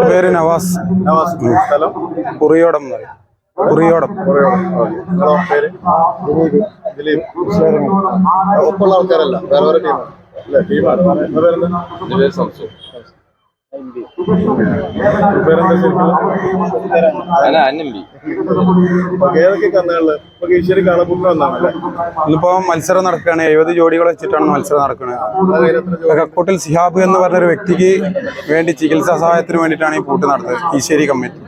പേര് നവാസ്. നവാസ്. സ്ഥലം? കുറിയോടം എന്ന് പറയും. കുറിയോടം. കുറിയോടം. പേര്? ദിലീപ്. ആൾക്കാരല്ല. വേറെ വേറെ ടീമാണ് അല്ലേ ടീമാണ് ശരിക്കും ഏതൊക്കെ കന്നുകളിൽ ഇപ്പൊ കീശ്ശേരി കാളപ്പൂട്ടിന് വന്നാണല്ലേ ഇന്നിപ്പോ മത്സരം നടക്കുകയാണ്. എഴുപത് ജോഡികൾ വെച്ചിട്ടാണ് മത്സരം നടക്കുന്നത്. കക്കോട്ടിൽ സിഹാബ് എന്ന് പറഞ്ഞൊരു വ്യക്തിക്ക് വേണ്ടി ചികിത്സാ സഹായത്തിന് വേണ്ടിയിട്ടാണ് ഈ പൂട്ട് നടത്തുന്നത്. ഈശ്വരി കമ്മിറ്റി.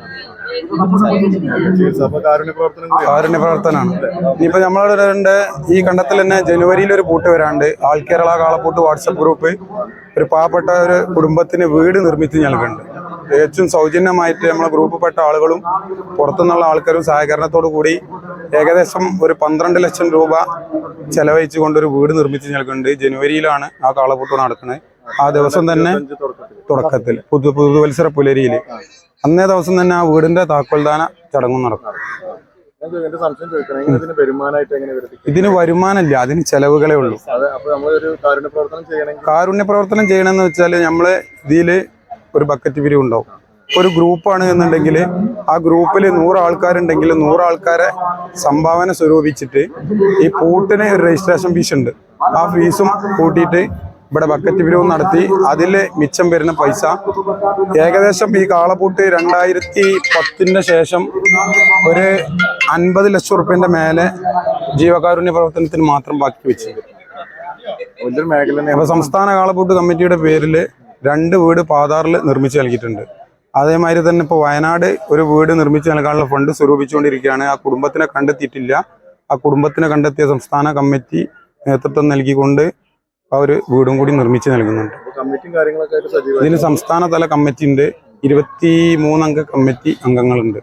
കാരുണ്യ പ്രവർത്തനമാണ് ഇനിയിപ്പോ നമ്മളവിടെ ഈ കണ്ടത്തിൽ തന്നെ ജനുവരിയിൽ ഒരു പൂട്ട് വരാണ്ട് ആൾ കേരള കാളപ്പൂട്ട് വാട്സപ്പ് ഗ്രൂപ്പ് ഒരു പാവപ്പെട്ട ഒരു കുടുംബത്തിന് വീട് നിർമ്മിച്ച് നൽകുന്നുണ്ട്. തികച്ചും സൗജന്യമായിട്ട് നമ്മളെ പെട്ട ആളുകളും പുറത്തുനിന്നുള്ള ആൾക്കാരും സഹകരണത്തോടു കൂടി ഏകദേശം ഒരു പന്ത്രണ്ട് ലക്ഷം രൂപ ചെലവഴിച്ചു കൊണ്ടൊരു വീട് നിർമ്മിച്ച് നൽകുന്നുണ്ട്. ജനുവരിയിലാണ് ആ കാളപ്പൂട്ട് നടക്കുന്നത്. ആ ദിവസം തന്നെ തുടക്കത്തിൽ പുതു പുതുവത്സര പുലരിയിൽ അന്നേ ദിവസം തന്നെ ആ വീടിന്റെ താക്കോൽദാന ചടങ്ങും നടക്കും. ഇതിന് വരുമാനമില്ല അതിന് ചെലവുകളേ ഉള്ളൂ. കാരുണ്യ പ്രവർത്തനം ചെയ്യണമെങ്കിൽ കാരുണ്യ പ്രവർത്തനം ചെയ്യണമെന്ന് വെച്ചാൽ നമ്മൾ ഇതിൽ ഒരു ബക്കറ്റ് പിരിവ് ഉണ്ടാവും. ഒരു ഗ്രൂപ്പാണ് എന്നുണ്ടെങ്കിൽ ആ ഗ്രൂപ്പിൽ നൂറ് ആൾക്കാരുണ്ടെങ്കിൽ നൂറ് ആൾക്കാരെ സംഭാവന സ്വരൂപിച്ചിട്ട് ഈ പൂട്ടിന് ഒരു രജിസ്ട്രേഷൻ ഫീസ് ഉണ്ട് ആ ഫീസും കൂട്ടിയിട്ട് ഇവിടെ ബക്കറ്റ് പിരിവ് നടത്തി. അതിൽ മിച്ചം വരുന്ന പൈസ. ഏകദേശം ഈ കാളപ്പൂട്ട് രണ്ടായിരത്തി പത്തിന്റെ ശേഷം ഒരു അൻപത് ലക്ഷം റുപ്യന്റെ മേലെ ജീവകാരുണ്യ പ്രവർത്തനത്തിന് മാത്രം ബാക്കി വെച്ചു. അപ്പോൾ സംസ്ഥാന കാളപ്പൂട്ട് കമ്മിറ്റിയുടെ പേരിൽ രണ്ട് വീട് പാതാറിൽ നിർമ്മിച്ച് നൽകിയിട്ടുണ്ട്. അതേമാതിരി തന്നെ ഇപ്പോൾ വയനാട് ഒരു വീട് നിർമ്മിച്ച് നൽകാനുള്ള ഫണ്ട് സ്വരൂപിച്ചുകൊണ്ടിരിക്കുകയാണ്. ആ കുടുംബത്തിനെ കണ്ടെത്തിയിട്ടില്ല. ആ കുടുംബത്തിനെ കണ്ടെത്തിയ സംസ്ഥാന കമ്മിറ്റി നേതൃത്വം നൽകിക്കൊണ്ട് ആ ഒരു വീടും കൂടി നിർമ്മിച്ച് നൽകുന്നുണ്ട്. ഇതിന് സംസ്ഥാനതല കമ്മിറ്റി ഉണ്ട്. ഇരുപത്തി മൂന്നംഗ കമ്മിറ്റി അംഗങ്ങളുണ്ട്.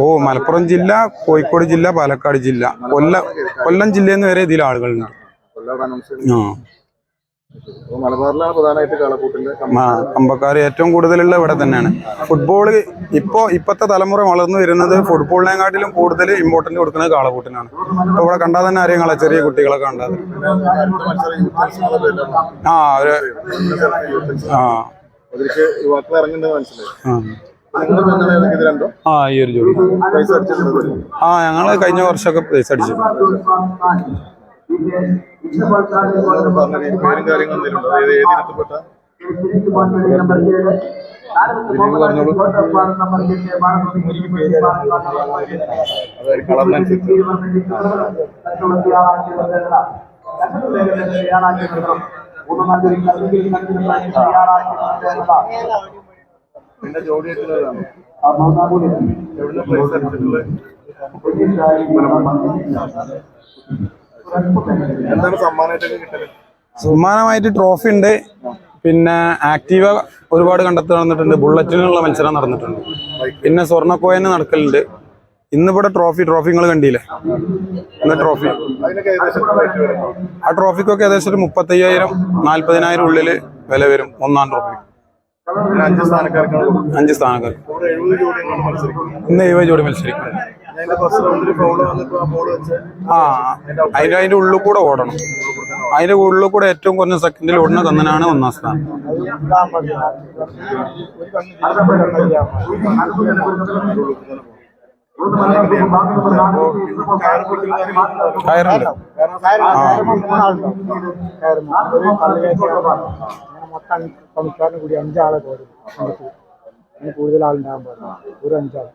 ഓ മലപ്പുറം ജില്ല കോഴിക്കോട് ജില്ല പാലക്കാട് ജില്ല കൊല്ലം കൊല്ലം ജില്ലയിൽ നിന്ന് വരെ ഇതിൽ ആളുകളുണ്ട് ആ. മലബാറിലാണ് പ്രധാനമായിട്ട് കാളക്കൂട്ടിന്റെ ആ, കമ്പക്കാർ ഏറ്റവും കൂടുതലുള്ള ഇവിടെ തന്നെയാണ്. ഫുട്ബോൾ ഇപ്പോ ഇപ്പോഴത്തെ തലമുറ വളർന്നു വരുന്നത് ഫുട്ബോളിനെക്കാട്ടിലും കൂടുതൽ ഇമ്പോർട്ടന്റ് കൊടുക്കുന്നത് കാളകൂട്ടിനാണ് ഇപ്പോൾ ഇവിടെ കണ്ടാൽ തന്നെ അറിയാം ചെറിയ കുട്ടികളൊക്കെ കണ്ടാൽ ആ ഒരു ആ. അതിലേക്ക് യുവാക്കൾ ഇറങ്ങുന്നത് മനസ്സിലായി. ആ. ഈ ഒരു ജോലി ആ ഞങ്ങൾ കഴിഞ്ഞ വർഷമൊക്കെ പൈസ അടിച്ചു. പേരും കാര്യങ്ങളും ഏത് ഇനത്തിൽപ്പെട്ട അതായത് കളറിനനുസരിച്ച് പിന്നെ ജോഡി ആയിട്ടുള്ളതാണ് എവിടെ പൈസ അടിച്ചിട്ടുള്ളത് എന്താണ് സമ്മാനമായിട്ടൊക്കെ കിട്ടൽ? സമ്മാനമായിട്ട് ട്രോഫി ഉണ്ട്. പിന്നെ ആക്റ്റീവ ഒരുപാട് കണ്ടെത്തി നടന്നിട്ടുണ്ട്. ബുള്ളറ്റിനുള്ള മത്സരം നടന്നിട്ടുണ്ട്. പിന്നെ സ്വർണക്കോയന് നടക്കലുണ്ട്. ഇന്നിവിടെ ട്രോഫി ട്രോഫി നിങ്ങൾ കണ്ടില്ലേ ഇന്ന് ട്രോഫി ആ ട്രോഫിക്കൊക്കെ ഏകദേശം ഒരു മുപ്പത്തയ്യായിരം നാല്പതിനായിരം ഉള്ളിൽ വില വരും. ഒന്നാം ട്രോഫി അഞ്ച് സ്ഥാനക്കാർക്ക്. അഞ്ച് സ്ഥാനക്കാർ ഇന്ന് എഴുപത് ജോഡി മത്സരിക്കും ആ അതിന്റെ അതിന്റെ ഉള്ളിൽ കൂടെ ഓടണം. അതിന്റെ ഉള്ളിൽ കൂടെ ഏറ്റവും കുറഞ്ഞ സെക്കൻഡിൽ ഓടുന്ന കന്നനാണ് ഒന്നാം സ്ഥാനം. കയറുണ്ട് മൊത്തം സംസ്ഥാനം കൂടി അഞ്ചാളെ കൂടുതൽ ആളുണ്ടാകാൻ പാടില്ല ഒരു അഞ്ചാൾ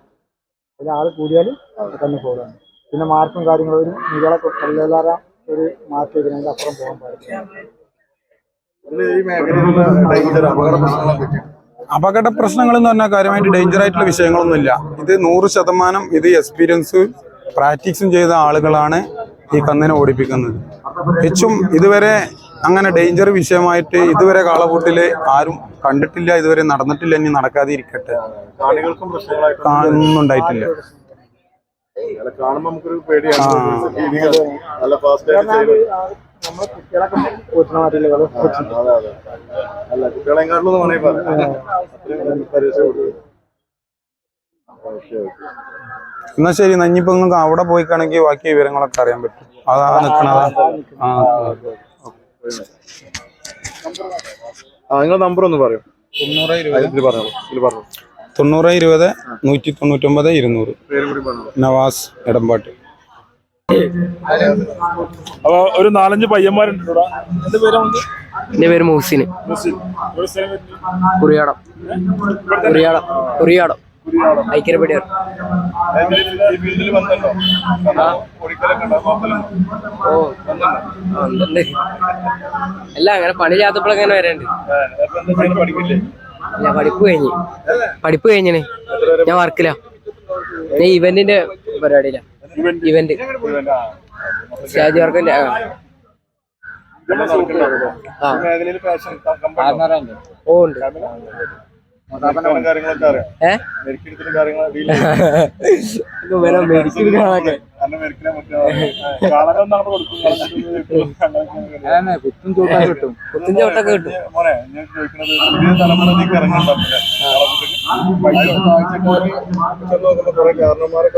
അതിൽ ആൾ കൂടിയാലും തന്നെ പോകാം പിന്നെ മാർക്കും കാര്യങ്ങളും ഒരു നികളെ കല്ലേലാറ ഒരു മാർക്ക് ഇതിനെ അപ്പുറം പോകാൻ പാടില്ല. അപകട പ്രശ്നങ്ങൾ എന്ന് പറഞ്ഞാൽ കാര്യമായിട്ട് ഡേഞ്ചർ ആയിട്ടുള്ള വിഷയങ്ങളൊന്നുമില്ല. ഇത് നൂറ് ശതമാനം ഇത് എക്സ്പീരിയൻസും പ്രാക്ടീസും ചെയ്ത ആളുകളാണ് ഈ കന്നിനെ ഓടിപ്പിക്കുന്നത്. തിച്ചും ഇതുവരെ അങ്ങനെ ഡേഞ്ചർ വിഷയമായിട്ട് ഇതുവരെ കാളപൂട്ടിൽ ആരും കണ്ടിട്ടില്ല ഇതുവരെ നടന്നിട്ടില്ല ഇനി നടക്കാതെ ഇരിക്കട്ടെ. ഒന്നും ഉണ്ടായിട്ടില്ല. എന്നാ ശരി എന്നാ നിങ്ങൾക്ക് അവിടെ പോയിക്കാണെങ്കിൽ ബാക്കി വിവരങ്ങളൊക്കെ അറിയാൻ പറ്റും. അതാ നിക്കണതാ. ആ. ആ നിങ്ങൾ നമ്പർ ഒന്ന് പറയൂ. തൊണ്ണൂറ് ഇരുപത് ഇതിൽ പറഞ്ഞോളൂ ഇതിൽ പറഞ്ഞു. തൊണ്ണൂറ് ഇരുപത് നൂറ്റി തൊണ്ണൂറ്റൊമ്പത് ഇരുന്നൂറ്. പേര് കൂടി പറഞ്ഞോളൂ നവാസ് എടമ്പാട്ട്. അപ്പൊ ഒരു നാലഞ്ച് പയ്യന്മാരുണ്ട് എന്റെ പേര് മൂസിന് എന്റെ പേര് മുഹസിന് കുറിയാടം. കുറിയാടം. കുറിയാടം. നോക്കലുണ്ടോ ഓ ഉണ്ട് അല്ല അങ്ങനെ പണി അങ്ങനെ വരണ്ട്. ഞാൻ പഠിപ്പ് കഴിഞ്ഞ്. പഠിപ്പ് കഴിഞ്ഞിന്. ഞാൻ വർക്കില്ല ഞാൻ ഇവന്റിന്റെ പരിപാടിയില്ല ഇവന്റ്. ശാജി വർക്കിന്റെ ആ. ആ. മേഖലയിൽ ഫാഷൻ കമ്പനി ഓ ഉണ്ട്. കുത്തും ചോട്ടൊക്കെ കിട്ടും.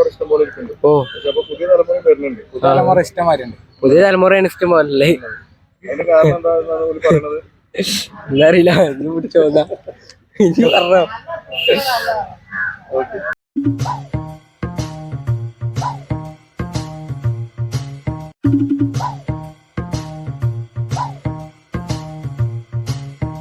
ഇഷ്ടം പോലെ ഇരിക്കുന്നുണ്ട്. ഓ. തലമുറ വരുന്നുണ്ട്. തലമുറ ഇഷ്ടമാരുണ്ട്. പുതിയ തലമുറയാണ് ഇഷ്ടം പോലെ അറിയില്ല പിടിച്ചോന്നാ ഇനി പറഞ്ഞോ